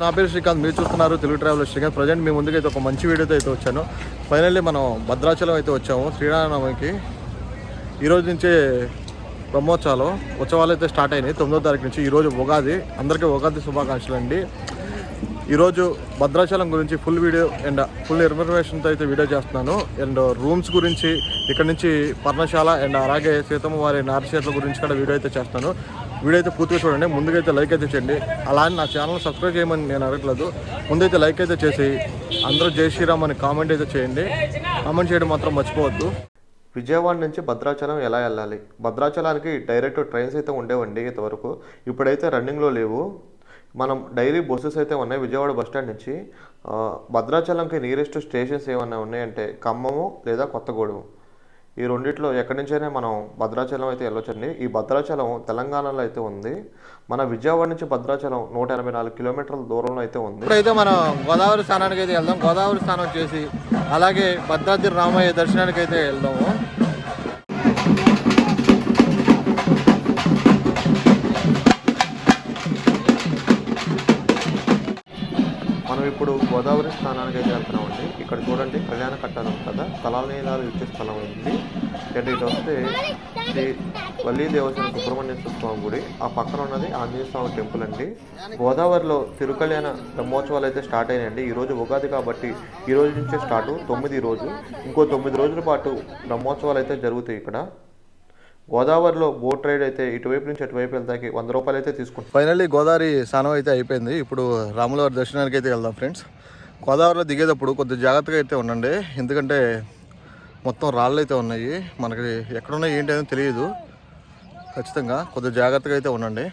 నా పేరు శ్రీకాంత్. మీరు చూస్తున్నారు తెలుగు ట్రావెల్ శ్రీకాంత్. ప్రజెంట్ మీ ముందుకైతే ఒక మంచి వీడియోతో అయితే వచ్చాను. ఫైనల్లీ మనం భద్రాచలం అయితే వచ్చాము. శ్రీరామనవమికి ఈరోజు నుంచే బ్రహ్మోత్సవాలు ఉత్సవాలు అయితే స్టార్ట్ అయినాయి. తొమ్మిదో తారీఖు నుంచి ఈరోజు ఉగాది. అందరికీ ఉగాది శుభాకాంక్షలు అండి ఈరోజు భద్రాచలం గురించి ఫుల్ వీడియో అండ్ ఫుల్ ఇన్ఫర్మేషన్తో అయితే వీడియో చేస్తున్నాను. అండ్ రూమ్స్ గురించి ఇక్కడ నుంచి పర్ణశాల అండ్ అలాగే సీతమ్మ వారి నారచేతల గురించి కూడా వీడియో అయితే చేస్తాను. వీడియో అయితే పూర్తిగా చూడండి. ముందుకైతే లైక్ అయితే చేయండి. అలా అని నా ఛానల్ సబ్స్క్రైబ్ చేయమని నేను అడగట్లేదు. ముందైతే లైక్ అయితే చేసి అందరూ జై శ్రీరామ్ అని కామెంట్ అయితే చేయండి. కామెంట్ చేయడం మాత్రం మర్చిపోవద్దు. విజయవాడ నుంచి భద్రాచలం ఎలా వెళ్ళాలి? భద్రాచలానికి డైరెక్ట్ ట్రైన్స్ అయితే ఉండేవండి ఇంతవరకు. ఇప్పుడైతే రన్నింగ్లో లేవు. మనం డైలీ బస్సెస్ అయితే ఉన్నాయి. విజయవాడ బస్ స్టాండ్ నుంచి భద్రాచలంకి నియరెస్ట్ స్టేషన్స్ ఏమన్నా ఉన్నాయంటే ఖమ్మము లేదా కొత్తగూడెం ఈ రెండిట్లో ఎక్కడి నుంచైనా మనం భద్రాచలం అయితే వెళ్ళొచ్చండి. ఈ భద్రాచలం తెలంగాణలో అయితే ఉంది. మన విజయవాడ నుంచి భద్రాచలం నూట ఎనభై నాలుగు కిలోమీటర్ల దూరంలో అయితే ఉంది. ఇప్పుడైతే మనం గోదావరి స్నానానికి అయితే వెళ్దాం. గోదావరి స్నానం చేసి అలాగే భద్రాద్రి రామయ్య దర్శనానికి అయితే వెళ్దాము. మనం ఇప్పుడు గోదావరి స్థానానికి అయితే వెళ్తున్నామండి. ఇక్కడ చూడండి కళ్యాణ కట్టడం కదా. స్థలాల నీలాలు ఇచ్చే స్థలం ఉంది. ఇక్కడ ఇటు వస్తే శ్రీ వల్లీ దేవసేన సుబ్రహ్మణ్యేశ్వర స్వామి గుడి. ఆ పక్కన ఉన్నది ఆంజనేయ స్వామి టెంపుల్ అండి. గోదావరిలో తిరుకళ్యాణ బ్రహ్మోత్సవాలు అయితే స్టార్ట్ అయినాయండి. ఈ రోజు ఉగాది కాబట్టి ఈ రోజు నుంచే స్టార్ట్ తొమ్మిది రోజు. ఇంకో తొమ్మిది రోజుల పాటు బ్రహ్మోత్సవాలు అయితే జరుగుతాయి ఇక్కడ. గోదావరిలో బోట్ రైడ్ అయితే ఇటువైపు నుంచి అటువైపు వెళ్తాకి వంద రూపాయలు అయితే తీసుకుంటాం ఫైనల్లీ గోదావరి స్నానం అయితే అయిపోయింది. ఇప్పుడు రాములవారి దర్శనానికి అయితే వెళ్దాం ఫ్రెండ్స్. గోదావరిలో దిగేటప్పుడు కొద్దిగా జాగ్రత్తగా అయితే ఉండండి. ఎందుకంటే మొత్తం రాళ్ళు అయితే ఉన్నాయి. మనకి ఎక్కడున్నాయి ఏంటి అనేది తెలియదు. ఖచ్చితంగా కొద్దిగా జాగ్రత్తగా అయితే ఉండండి.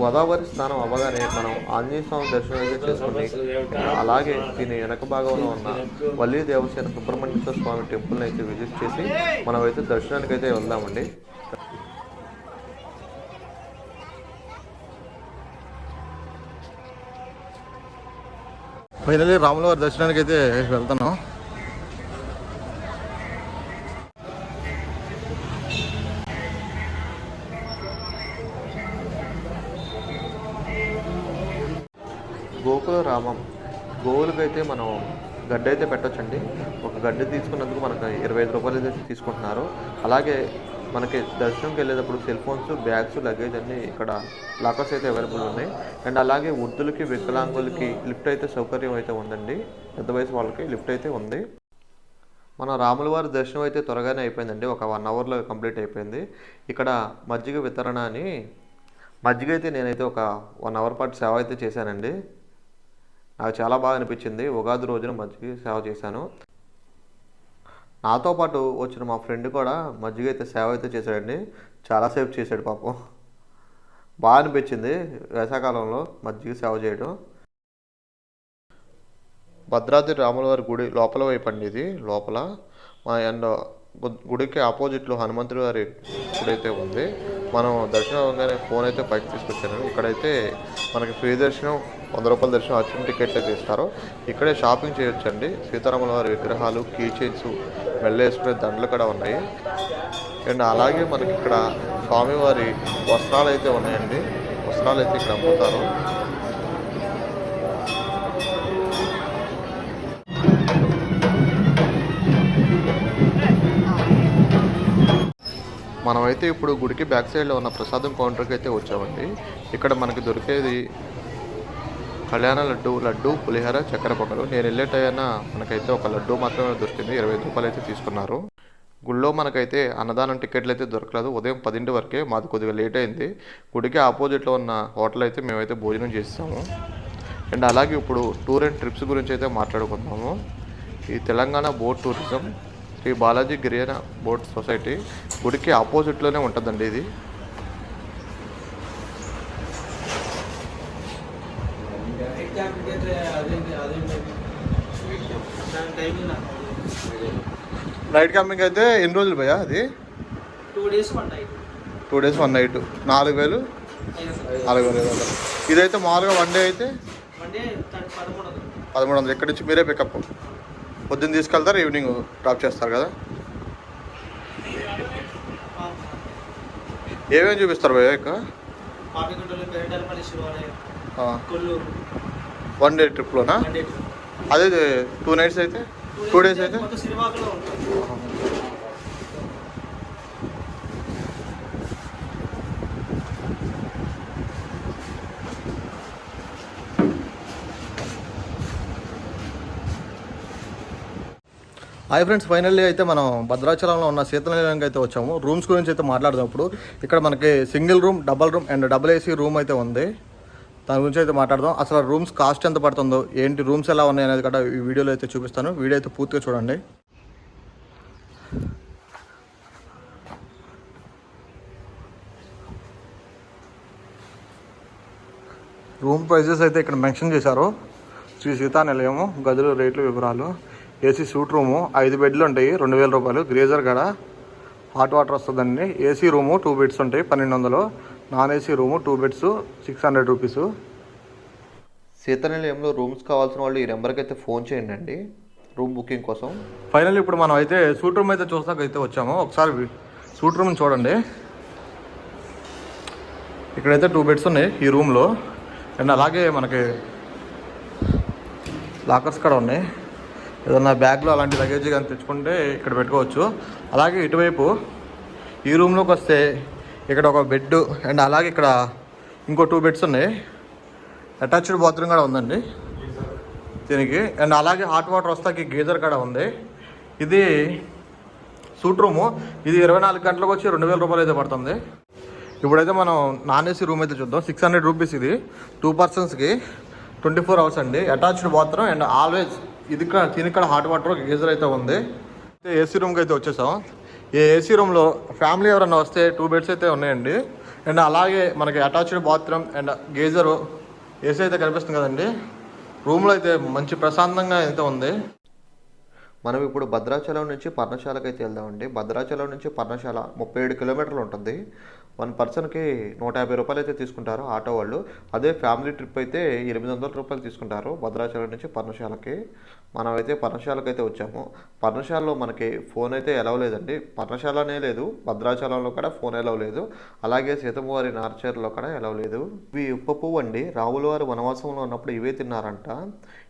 గోదావరి స్నానం అవ్వగానే మనం ఆంజనేయ స్వామి దర్శనం అయితే చేసుకుని అలాగే దీని వెనక భాగంలో ఉన్న వల్లి దేవసేన సుబ్రహ్మణ్యేశ్వర స్వామి టెంపుల్ని అయితే విజిట్ చేసి మనమైతే దర్శనానికి అయితే వెళ్దామండి. ఫైనలీ రాములవారి దర్శనానికి అయితే వెళ్తున్నాం. గోకుల రామం గోవులకైతే మనం గడ్డి అయితే పెట్టొచ్చండి. ఒక గడ్డి తీసుకున్నందుకు మనకు ఇరవై ఐదు రూపాయలు అయితే తీసుకుంటున్నారు. అలాగే మనకి దర్శనంకి వెళ్ళేటప్పుడు సెల్ ఫోన్స్ బ్యాగ్స్ లగేజ్ అన్నీ ఇక్కడ లాకర్స్ అయితే అవైలబుల్ ఉన్నాయి. అండ్ అలాగే వృద్ధులకి వికలాంగులకి లిఫ్ట్ అయితే సౌకర్యం అయితే ఉందండి. పెద్ద వయసు వాళ్ళకి లిఫ్ట్ అయితే ఉంది. మన రాములవారి దర్శనం అయితే త్వరగానే అయిపోయిందండి. ఒక వన్ అవర్లో కంప్లీట్ అయిపోయింది. ఇక్కడ మజ్జిగ వితరణ అని మజ్జిగ అయితే నేనైతే ఒక వన్ అవర్ పాటు సేవ అయితే చేశానండి. నాకు చాలా బాగా అనిపించింది. ఉగాది రోజున మజ్జిగ సేవ చేశాను. నాతో పాటు వచ్చిన మా ఫ్రెండ్ కూడా మజ్జిగ అయితే సేవ అయితే చేశాడండి. చాలాసేపు చేశాడు పాపం. బాగా అనిపించింది వేసాకాలంలో మజ్జిగ సేవ చేయడం. భద్రాద్రి రాములవారి గుడి లోపల వైపు అండి ఇది లోపల. మా అండ్ గుడికి ఆపోజిట్లో హనుమంతుడి వారి గుడి అయితే ఉంది. మనం దర్శనం అవ్వగానే ఫోన్ అయితే పైకి తీసుకొచ్చాను ఇక్కడైతే మనకి ఫ్రీ దర్శనం వంద రూపాయల దర్శనం అర్చన టికెట్ అయితే ఇస్తారు. ఇక్కడే షాపింగ్ చేయొచ్చండి. సీతారాముల వారి విగ్రహాలు కీ చైన్స్ వెళ్ళేసుకునే దండలు కూడా ఉన్నాయి. అండ్ అలాగే మనకి ఇక్కడ స్వామివారి వస్త్రాలు అయితే ఉన్నాయండి. వస్త్రాలు అయితే ఇక్కడ అమ్ముతారు. మనమైతే ఇప్పుడు గుడికి బ్యాక్ సైడ్లో ఉన్న ప్రసాదం కౌంటర్కి అయితే వచ్చామండి. ఇక్కడ మనకి దొరికేది కళ్యాణ లడ్డు లడ్డు పులిహోర చక్కెర పొంగలు. నేను వెళ్ళే టైనా మనకైతే ఒక లడ్డు మాత్రమే దొరికింది. ఇరవై రూపాయలు అయితే తీసుకున్నారు. గుళ్ళో మనకైతే అన్నదానం టికెట్లు అయితే దొరకలేదు. ఉదయం పదింటి వరకే మాది కొద్దిగా లేట్ అయింది. గుడికి ఆపోజిట్లో ఉన్న హోటల్ అయితే మేమైతే భోజనం చేస్తాము అండ్ అలాగే ఇప్పుడు టూర్ అండ్ ట్రిప్స్ గురించి అయితే మాట్లాడుకుందాము. ఈ తెలంగాణ బోట్ టూరిజం శ్రీ బాలాజీ గిరిజన బోట్ సొసైటీ గుడికి ఆపోజిట్లోనే ఉంటుందండి ఇది. నైట్ క్యాంపింగ్ అయితే ఎన్ని రోజులు భయ్యా అది? Two days one night two days one night నాలుగు వేలు? నాలుగు వేలు ఐదు వందలు. ఇదైతే మామూలుగా వన్ డే అయితే? మండే పదమూడు వందలు. ఇక్కడి నుంచి మీరే పికప్ పొద్దున్న తీసుకెళ్తారు ఈవినింగ్ డ్రాప్ చేస్తారు కదా. ఏమేమి చూపిస్తారు కొల్లూరు. వన్ డే ట్రిప్లోనా అదే టూ నైట్స్ అయితే? టూ డేస్ అయితే? హాయ్ ఫ్రెండ్స్ ఫైనల్లీ అయితే మనం భద్రాచలంలో ఉన్న శీతలనిలయంకి అయితే వచ్చాము. రూమ్స్ గురించి అయితే మాట్లాడదాం ఇప్పుడు. ఇక్కడ మనకి single room double room and double AC room అయితే ఉంది. దాని గురించి అయితే మాట్లాడదాం. అసలు రూమ్స్ కాస్ట్ ఎంత పడుతుందో ఏంటి రూమ్స్ ఎలా ఉన్నాయి అనేది కూడా ఈ వీడియోలో అయితే చూపిస్తాను. వీడియో అయితే పూర్తిగా చూడండి. రూమ్ ప్రైజెస్ అయితే ఇక్కడ మెన్షన్ చేశారు. శ్రీ సీతా నిలయము గదులు రేట్లు వివరాలు. ఏసీ సూట్ రూము ఐదు బెడ్లు ఉంటాయి రెండు వేల రూపాయలు. గ్రేజర్ గడ హాట్ వాటర్ వస్తుందండి. ఏసీ రూము టూ బెడ్స్ ఉంటాయి పన్నెండు వందలు. Non AC room two beds six hundred rupees. సీతనిలయంలో rooms కావాల్సిన వాళ్ళు ఈ నెంబర్కి అయితే ఫోన్ చేయండి అండి. రూమ్ బుకింగ్ కోసం. ఫైనల్ ఇప్పుడు మనం అయితే సూట్ రూమ్ అయితే చూస్తాక అయితే వచ్చాము. ఒకసారి సూట్ రూమ్ చూడండి. ఇక్కడైతే టూ బెడ్స్ ఉన్నాయి ఈ రూమ్లో. అండ్ అలాగే మనకి లాకర్స్ కూడా ఉన్నాయి. ఏదన్నా బ్యాగ్లో అలాంటి లగేజ్ కానీ తెచ్చుకుంటే ఇక్కడ పెట్టుకోవచ్చు. అలాగే ఇటువైపు ఈ రూమ్లోకి వస్తే ఇక్కడ ఒక బెడ్ అండ్ అలాగే ఇక్కడ ఇంకో టూ బెడ్స్ ఉన్నాయి. అటాచ్డ్ బాత్రూమ్ కూడా ఉందండి. దీనికి అండ్ అలాగే హాట్ వాటర్ వస్తాకి గీజర్ కూడా ఉంది. ఇది సూట్ రూము ఇది ఇరవై నాలుగు గంటలకు వచ్చి రెండు వేల రూపాయలు అయితే పడుతుంది. ఇప్పుడైతే మనం నాన్ ఏసీ రూమ్ అయితే చూద్దాం. సిక్స్ హండ్రెడ్ రూపీస్ ఇది. టూ పర్సన్స్కి ట్వంటీ ఫోర్ అవర్స్ అండి. అటాచ్డ్ బాత్రూమ్ అండ్ ఆల్వేజ్ ఇది ఇక్కడ దీనికి హాట్ వాటర్ గీజర్ అయితే ఉంది. అయితే ఏసీ రూమ్కి అయితే వచ్చేసాం. ఈ ఏసీ రూమ్లో ఫ్యామిలీ ఎవరైనా వస్తే టూ బెడ్స్ అయితే ఉన్నాయండి. అండ్ అలాగే మనకి attached bathroom and geyser AC అయితే కనిపిస్తుంది కదండి. రూమ్లో అయితే మంచి ప్రశాంతంగా అయితే ఉంది. మనం ఇప్పుడు భద్రాచలం నుంచి పర్ణశాలకు అయితే వెళ్దామండి. భద్రాచలం నుంచి పర్ణశాల ముప్పై ఏడు కిలోమీటర్లు ఉంటుంది. వన్ పర్సన్కి నూట యాభై రూపాయలు అయితే తీసుకుంటారు ఆటో వాళ్ళు. అదే ఫ్యామిలీ ట్రిప్ అయితే ఎనిమిది వందల రూపాయలు తీసుకుంటారు భద్రాచలం నుంచి పర్ణశాలకి. మనమైతే పర్ణశాలకు అయితే వచ్చాము. పర్ణశాలలో మనకి ఫోన్ అయితే ఎలవ్ లేదండి. పర్ణశాలనే లేదు భద్రాచలంలో కూడా ఫోన్ ఎలవ్ లేదు. అలాగే సీతమ్మవారి నార్చర్లో కూడా ఎలవ్ లేదు. ఇవి ఉప్ప పువ్వు అండి. రావుల వారు వనవాసంలో ఉన్నప్పుడు ఇవే తిన్నారంట.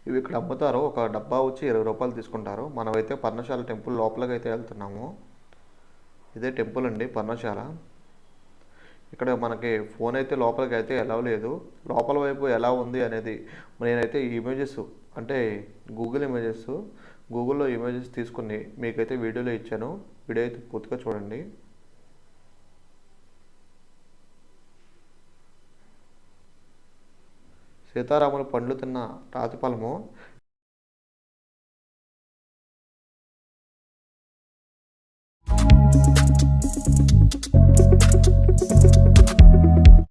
ఇవి ఇక్కడ అమ్ముతారు. ఒక డబ్బా వచ్చి ఇరవై రూపాయలు తీసుకుంటారు. మనమైతే పర్ణశాల టెంపుల్ లోపలికి అయితే వెళ్తున్నాము. ఇదే టెంపుల్ అండి పర్ణశాల. ఇక్కడ మనకి ఫోన్ అయితే లోపలికి అయితే ఎలా లేదు. లోపల వైపు ఎలా ఉంది అనేది నేనైతే ఇమేజెస్ అంటే గూగుల్ ఇమేజెస్ గూగుల్లో ఇమేజెస్ తీసుకుని మీకైతే వీడియోలో ఇచ్చాను. వీడియో అయితే పూర్తిగా చూడండి. సీతారాములు పండ్లు తిన్న రాతిఫలము